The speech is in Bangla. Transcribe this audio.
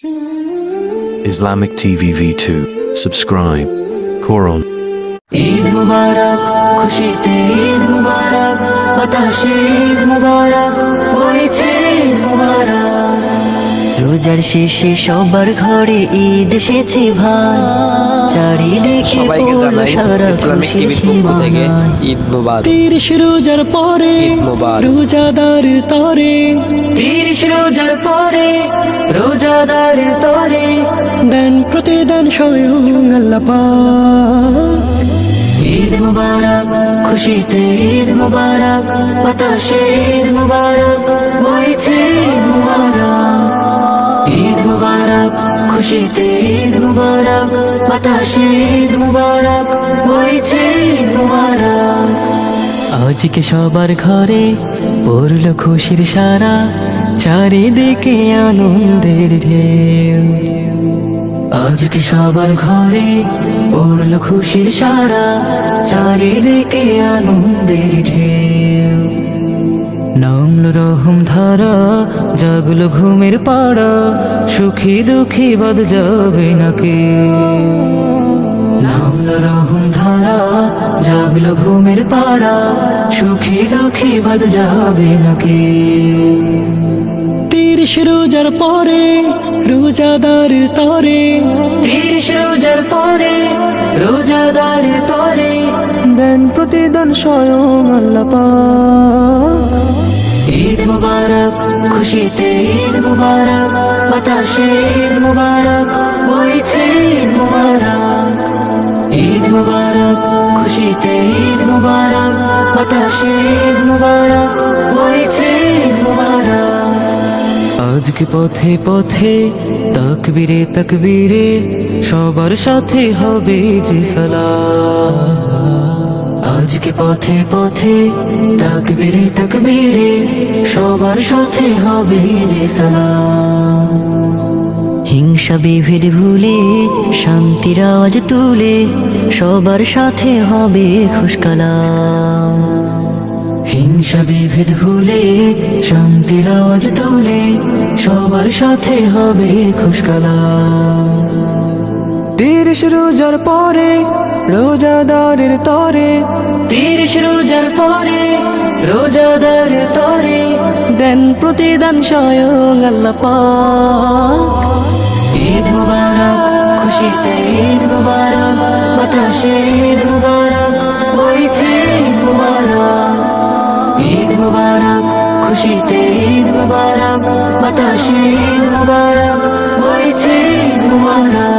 Islamic TV V2. Subscribe. Quran. Eid মুবারক খুশিতে ঈদ মুবারক বাতাসে ঈদ মুবারক বইছে ঈদ মুবারক রোজার শেষে সবার ঘরে ঈদ এসেছে ভাই চারিদিকে সবাইকে জানাই ইসলামিক টিভির পক্ষ থেকে। ঈদ মুবারক তিরিশ রোজার পরে। রোজাদার তরে রোজাদার তরে। দেন প্রতিদান স্বয়ং আল্লাহ ঈদ মুবারক খুশিতে ঈদ মুবারক বাতাসে ঈদ মুবারক বইছে ঈদ মুবারক। ঈদ মুবারক খুশিতে ঈদ মুবারক বাতাসে ঈদ মুবারক বইছে ঈদ মুবারক। আজকে সবার ঘরে পড়ল খুশির সারা চারিদিকে আনন্দের ঢেউ। আজকে সবার ঘরে পড়ল খুশির সারা? চারিদিকে আনন্দের ঢেউ। নামল রহম ধারা, জাগল ঘুমের পাড়া, সুখী দুঃখী বাদ যাবে নাকি? নামল রহম ধারা, জাগল ঘুমের পাড়া, সুখী দুঃখী বাদ যাবে নাকি? তিরিশ রোজার পরে রোজাদার তরে। তিরিশ রোজার পরে রোজাদার তরে। দেন প্রতিদান স্বয়ং আল্লাহ পাক। ঈদ মুবারক খুশিতে ঈদ মুবারক বাতাসে ঈদ মুবারক বইছে ঈদ মুবারক। ঈদ মুবারক খুশিতে ঈদ মুবারক বাতাসে ঈদ মুবারক আজকে পথে পথে, তাকবীরে তাকবীরে সবার সাথে হবে যে সালাম। আজকে পথে পথে, তাকবীরে তাকবীরে সবার সাথে হবে যে সালাম। হিংসা বিভেদ ভুলে, শান্তির আওয়াজ তুলে সবার সাথে হবে খুশকালাম। হিংসা বিভেদ ভুলে শান্তির আওয়াজ তুলে সবার সাথে হবে খুশকালাম তিরিশ রোজার পরে রোজাদারের তরে। তিরিশ রোজার পরে রোজাদার তরে। দেন প্রতিদান স্বয়ং আল্লাহ পাক। ঈদ মুবারক খুশিতে ঈদ মুবারক বাতাসে ঈদ মুবারক। খুশিতে ঈদ মুবারক বাতাসে ঈদ মুবারক বইছে ঈদ মুবারক।